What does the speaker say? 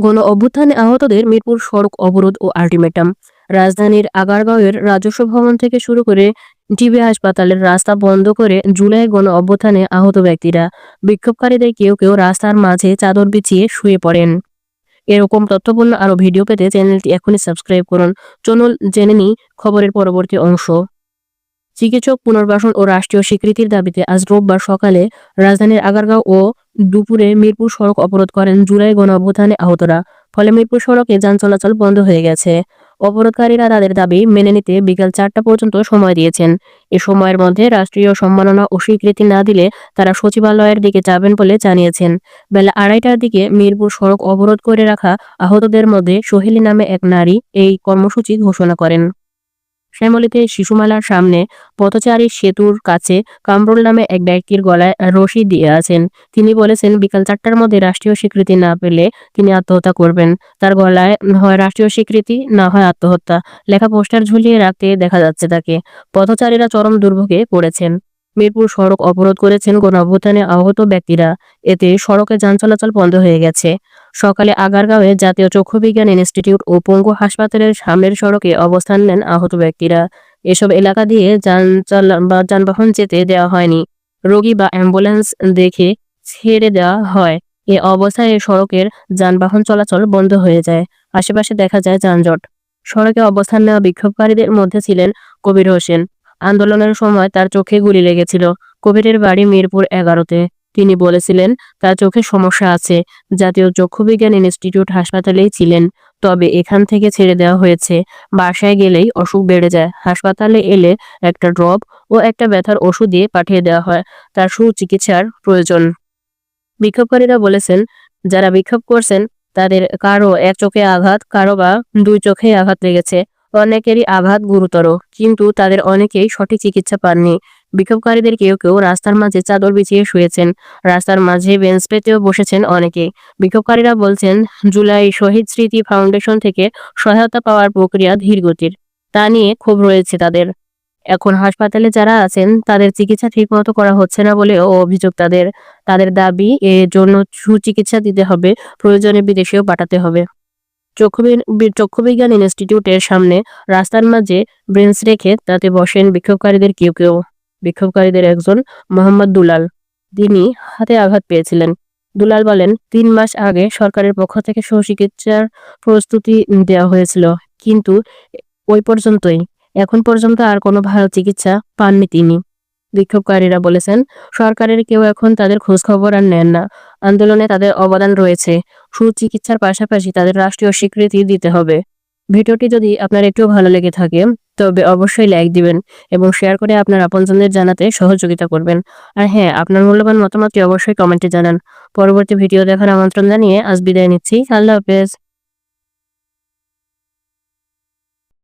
গণ অভ্যুত্থানে আহতদের মিরপুর সড়ক অবরোধ ও আল্টিমেটাম। রাজধানীর আগারগাঁওয়ের রাজস্ব ভবন থেকে শুরু করে টিবি হাসপাতালের রাস্তা বন্ধ করে জুলাই গণ অভ্যুত্থানে আহত ব্যক্তিরা। বিক্ষোভকারীদের কেউ কেউ রাস্তার মাঝে চাদর বিছিয়ে শুয়ে পড়েন। এরকম তথ্যপূর্ণ আরও ভিডিও পেতে চ্যানেলটি এখনই সাবস্ক্রাইব করুন। চলুন জেনে নিই খবরের পরবর্তী অংশ। চিকিৎসক পুনর্বাসন ও রাষ্ট্রীয় স্বীকৃতির দাবিতে আজ রোববার সকালে রাজধানীর আগারগাঁও ও দুপুরে মিরপুর সড়ক অবরোধ করেন জুলাই গণ অভ্যুত্থানে আহতরা। ফলে মিরপুর সড়কে যান চলাচল বন্ধ হয়ে গেছে। অবরোধকারীরা তাদের দাবি মেনে নিতে বিকাল চারটা পর্যন্ত সময় দিয়েছেন। এ সময়ের মধ্যে রাষ্ট্রীয় সম্মাননা ও স্বীকৃতি না দিলে তারা সচিবালয়ের দিকে যাবেন বলে জানিয়েছেন। বেলা আড়াইটার দিকে মিরপুর সড়ক অবরোধ করে রাখা আহতদের মধ্যে সোহেলি নামে এক নারী এই কর্মসূচি ঘোষণা করেন। শ্যামলীতে শিশুমেলার সামনে পথচারী সেতুর কাছে কামরুল নামে এক ব্যক্তির গলায় রশি দিয়ে আছেন। তিনি বলেছেন, বিকাল চারটার মধ্যে রাষ্ট্রীয় স্বীকৃতি না পেলে তিনি আত্মহত্যা করবেন। তার গলায় হয় রাষ্ট্রীয় স্বীকৃতি, না হয় আত্মহত্যা। লেখা পোস্টার ঝুলিয়ে রাখতে দেখা যাচ্ছে তাকে। পথচারীরা চরম দুর্ভোগে পড়েছেন। মিরপুর সড়ক অবরোধ করেছেন গণ আহত ব্যক্তিরা। এতে সড়কে যান চলাচল বন্ধ হয়ে গেছে। সকালে আগারগাঁওয়ে জাতীয় চক্ষু বিজ্ঞান ইনস্টিটিউট ও পঙ্গু হাসপাতালের সামনের সড়কে অবস্থান নেন আহত ব্যক্তিরা। এসব এলাকা দিয়ে বা যানবাহন যেতে দেওয়া হয়নি। রোগী বা অ্যাম্বুলেন্স দেখে ছেড়ে দেওয়া হয়। এ অবস্থায় সড়কের যানবাহন চলাচল বন্ধ হয়ে যায়। আশেপাশে দেখা যায় যানজট। সড়কে অবস্থান নেওয়া বিক্ষোভকারীদের মধ্যে ছিলেন কবির হোসেন। আন্দোলনের সময় তার চোখে গুলি লেগেছিল। কবিরের বাড়ি মিরপুর এগারোতে। তিনি বলেছিলেন, তার চোখে সমস্যা আছে। জাতীয় চক্ষুবিজ্ঞান ইনস্টিটিউট হাসপাতালেই ছিলেন, তবে এখান থেকে ছেড়ে দেওয়া হয়েছে। বাসায় গেলেই অসুখ বেড়ে যায়। হাসপাতালে এলে একটা ড্রপ ও একটা ব্যথার ওষুধ দিয়ে পাঠিয়ে দেওয়া হয়। তার সুচিকিৎসার প্রয়োজন। বিক্ষোভকারীরা বলেছেন, যারা বিক্ষোভ করছেন, তাদের কারও এক চোখে আঘাত, কারও বা দুই চোখে আঘাত লেগেছে। অনেকেরই আঘাত গুরুতর, কিন্তু তাদের অনেকেই সঠিক চিকিৎসা পাননি। বিক্ষোভকারীদের কেউ কেউ রাস্তার মাঝে চাদর বিছিয়ে শুয়েছেন। রাস্তার মাঝে বেঞ্চ পেতেও বসেছেন অনেকে। বিক্ষোভকারীরা বলছেন, জুলাই শহীদ স্মৃতি ফাউন্ডেশন থেকে সহায়তা পাওয়ার প্রক্রিয়া ধীরগতির তা নিয়ে ক্ষোভ রয়েছে তাদের। এখন হাসপাতালে যারা আছেন, তাদের চিকিৎসা ঠিকমতো করা হচ্ছে না বলেও অভিযোগ তাদের। তাদের দাবি এর জন্য সুচিকিৎসা দিতে হবে, প্রয়োজনে বিদেশেও পাঠাতে হবে। চক্ষুবি- চক্ষুবিজ্ঞান ইনস্টিটিউটের সামনে রাস্তার মাঝে ব্রেঞ্চ রেখে তাতে বসেন বিক্ষোভকারীদের কেউ কেউ। বিক্ষোভকারীদের একজন মোহাম্মদ দুলাল। তিনি হাতে আঘাত পেয়েছিলেন। দুলাল বলেন, তিন মাস আগে সরকারের পক্ষ থেকে সুচিকিৎসার প্রস্তুতি দেওয়া হয়েছিল, কিন্তু ওই পর্যন্তই। এখন পর্যন্ত আর কোনো ভালো চিকিৎসা পাননি তিনি। বিক্ষোভকারীরা বলেছেন, সরকারের কেউ এখন তাদের খোঁজখবর আর নেন না। আন্দোলনে তাদের অবদান রয়েছে। সুচিকিৎসার পাশাপাশি তাদের রাষ্ট্রীয় স্বীকৃতি দিতে হবে। ভিডিওটি যদি আপনার একটু ভালো লেগে থাকে তবে অবশ্যই লাইক দিবেন এবং শেয়ার করে আপনার আপনজনদের জানাতে সহযোগিতা করবেন। আর হ্যাঁ আপনার মূল্যবান মতামতটি অবশ্যই কমেন্টে জানান। পরবর্তী ভিডিও দেখার আমন্ত্রণ জানিয়ে আজ বিদায় নিচ্ছি। আল্লাহ হাফেজ।